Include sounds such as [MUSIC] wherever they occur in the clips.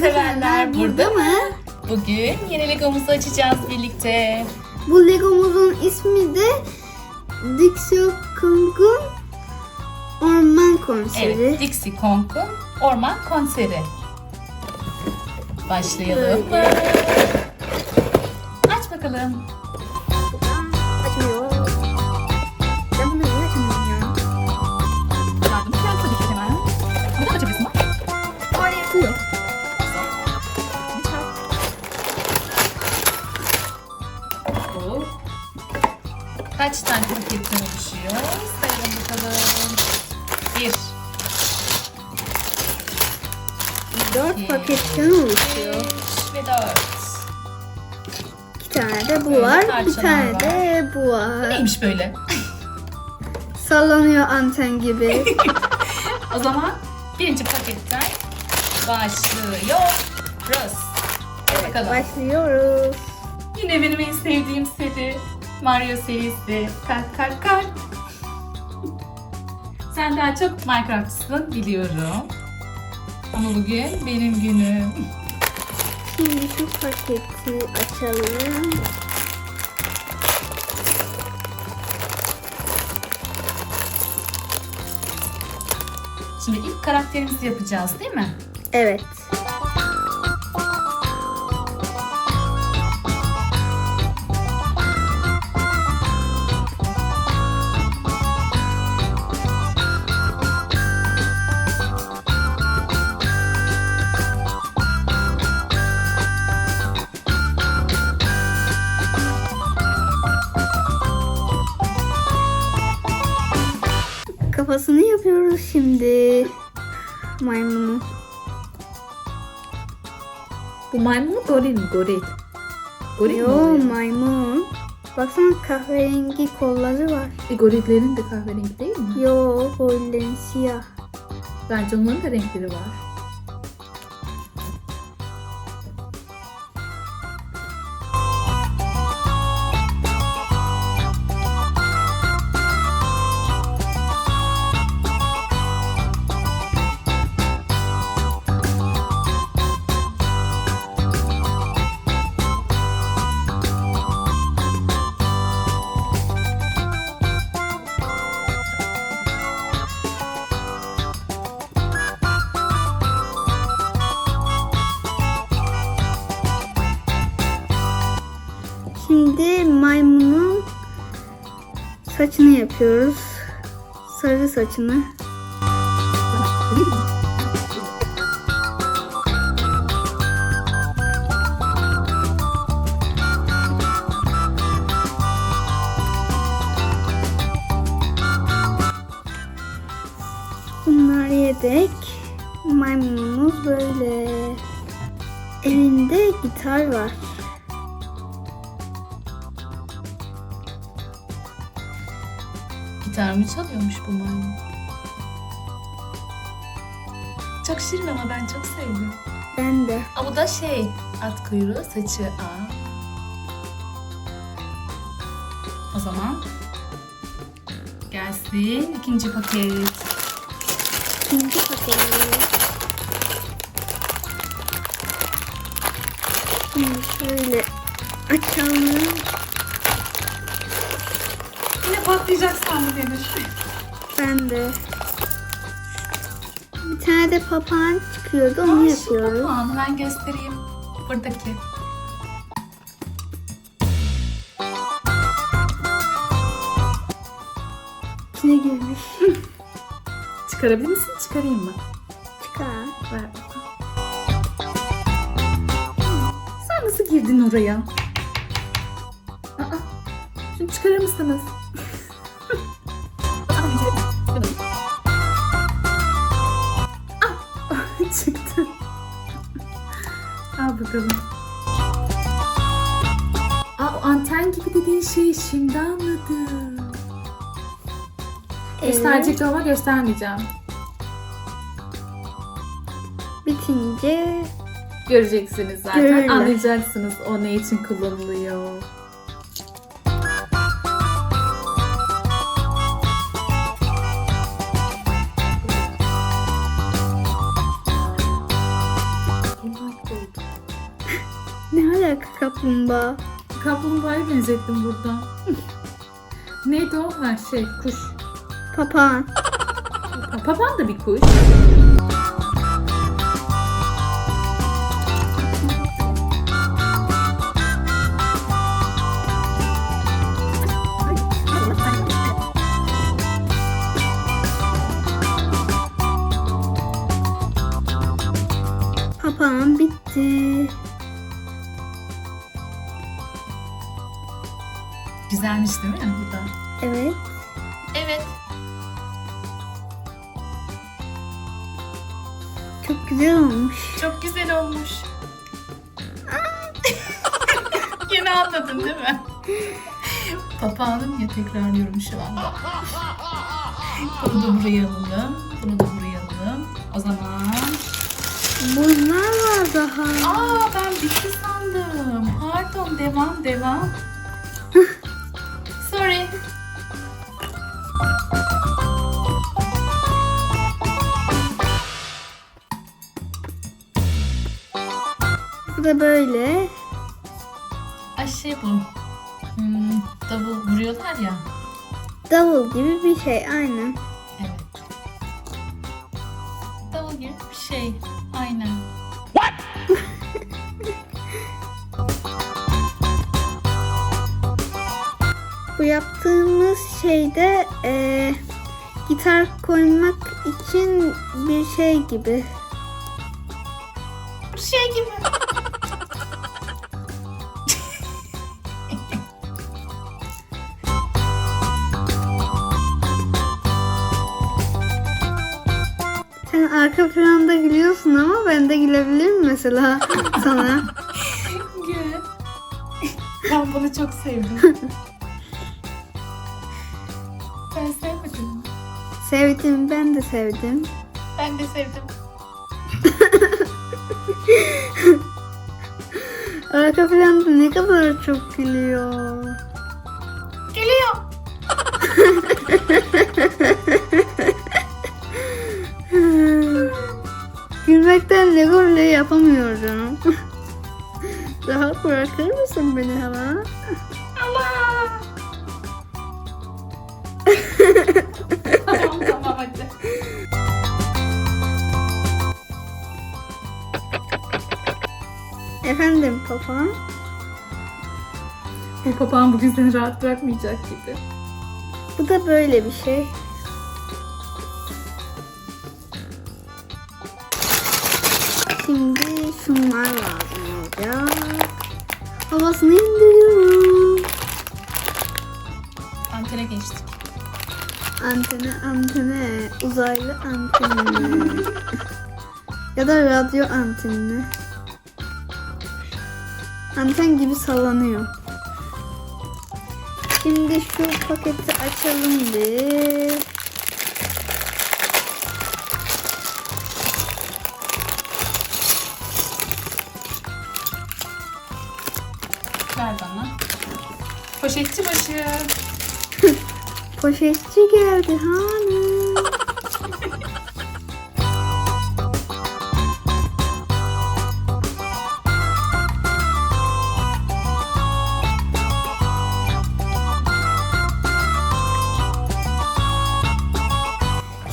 Severler burada mı? Bugün yeni Legomuzu açacağız birlikte. Bu Legomuzun ismi de Dixie Kong'un Orman Konseri. Evet, Dixie Kong'un orman konseri. Başlayalım mı? Aç bakalım. Kaç tane paketten oluşuyor? Sayalım bakalım. Bir. Dört iki, paketten oluşuyor. Üç ve dört. İki tane de bu Böyle var. Bir tane var. de bu var. Neymiş böyle? Sallanıyor anten gibi. [LAUGHS] [LAUGHS] O zaman birinci paketten başlıyoruz. Bakalım. Başlıyoruz. Yine benim en sevdiğim seri Mario serisi. Kalk kalk kalk. Sen daha çok Minecraft'sın biliyorum. Ama bugün benim günüm. Şimdi şu paketi açalım. Şimdi ilk karakterimizi yapacağız değil mi? Evet. Kafasını yapıyoruz şimdi. Maymunu. Bu maymun mu goril mi? Goril. Goril mi Yo oluyor? maymun. Baksana kahverengi kolları var. E, gorillerin de kahverengi değil mi? Yo golden siyah. Bence onların da renkleri var. Saçını yapıyoruz. Sarı saçını. Bunlar yedek. Maymunumuz böyle. Elinde gitar var. Gitarımı çalıyormuş bu maymun. Çok şirin ama ben çok sevdim. Ben de. Aa, bu da şey at kuyruğu saçı A. O zaman gelsin ikinci paket. İkinci paketi. Şimdi şöyle açalım. Patlayacak sandım Demir. Ben de. Bir tane de papağan çıkıyordu onu Aa, şu yapıyoruz. papağanı ben göstereyim. Buradaki. İçine girmiş. [LAUGHS] Çıkarabilir misin? Çıkarayım mı? Çıkar. Ver bakalım. Sen nasıl girdin oraya? Aa, şunu çıkarır mısınız? Bakalım. Aa, o anten gibi dediğin şey şimdi anladım. Gösterecektim ama göstermeyeceğim. Bitince Göreceksiniz zaten. Görürler. Anlayacaksınız o ne için kullanılıyor. Kaplumbağa? Kaplumbağaya benzettim burada. [LAUGHS] Neydi o? Ha şey kuş. Papağan. Pa- Papağan da bir kuş. Güzelmiş değil mi bu da? Evet. Evet. Çok güzel olmuş. Çok güzel olmuş. [LAUGHS] Yine anladın değil mi? Papağanım ya tekrarlıyorum şu anda. Bunu da buraya alalım. Bunu da buraya alalım. O zaman... Bunlar var daha. Aa ben bitti sandım. Pardon devam devam. Bu da böyle. Ay şey bu. Hmm, davul vuruyorlar ya. Davul gibi bir şey aynen. Evet. Davul gibi bir şey. Aynen. [LAUGHS] Bu yaptığımız şeyde eee, gitar koymak için bir şey gibi. Bir şey gibi. Sen arka planda gülüyorsun ama ben de gülebilirim mesela [LAUGHS] sana. Gül. Ben bunu çok sevdim. Sen sevmedin mi? Sevdim ben de sevdim. Ben de sevdim. [LAUGHS] Arka planda ne kadar çok gülüyor. Geliyor. [LAUGHS] Gülmekten Lego bile yapamıyorum. [LAUGHS] Rahat bırakır mısın beni [LAUGHS] tamam tamam hadi. Efendim papağan? Bu papağan bugün seni rahat bırakmayacak gibi. Bu da böyle bir şey. Şunlar lazım olacak. Havasını indiriyorum. Antene geçtik. Antene antene. Uzaylı antene. ya da radyo anteni. Anten gibi sallanıyor. Şimdi şu paketi açalım bir. Ver bana. Poşetçi başı. [LAUGHS] Poşetçi geldi hanım.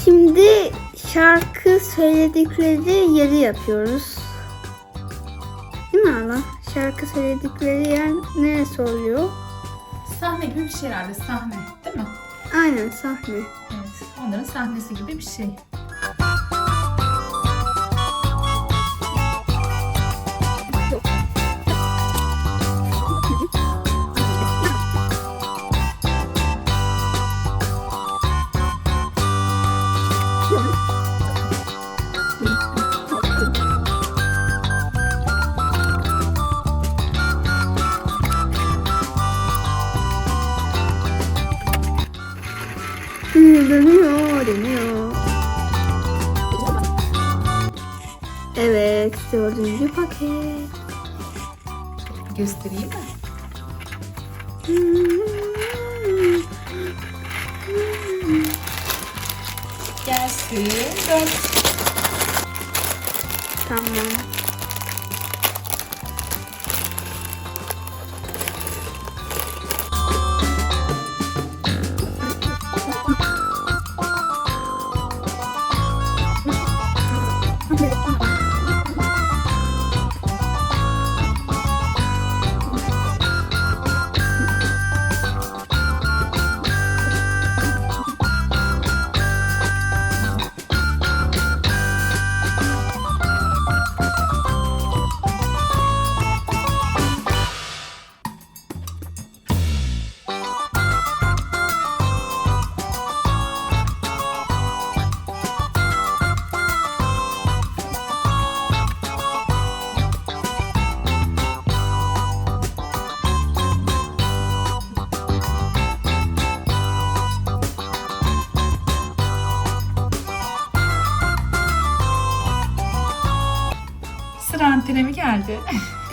Şimdi şarkı söyledikleri yeri yapıyoruz. Değil mi hala? Şarkı söyledikleri yer neresi oluyor? Sahne gibi bir şey herhalde sahne değil mi? Aynen sahne. Evet. Onların sahnesi gibi bir şey. Dönüyor. Evet, dördüncü paket. Göstereyim mi? Gelsin. Dön. Tamam.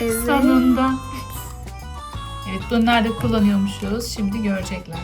Evet. Sonunda. Evet bunu nerede kullanıyormuşuz şimdi görecekler.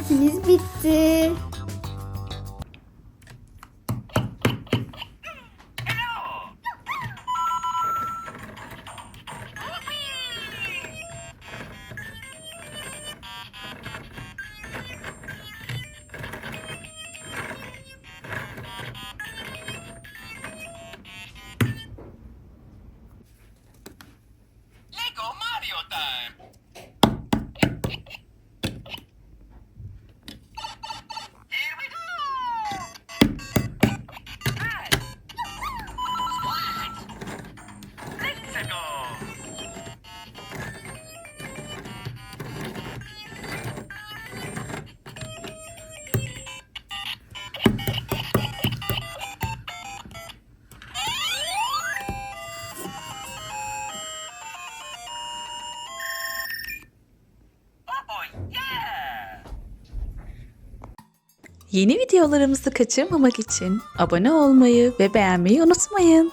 Setimiz bitti. Lego Mario time! Yeni videolarımızı kaçırmamak için abone olmayı ve beğenmeyi unutmayın.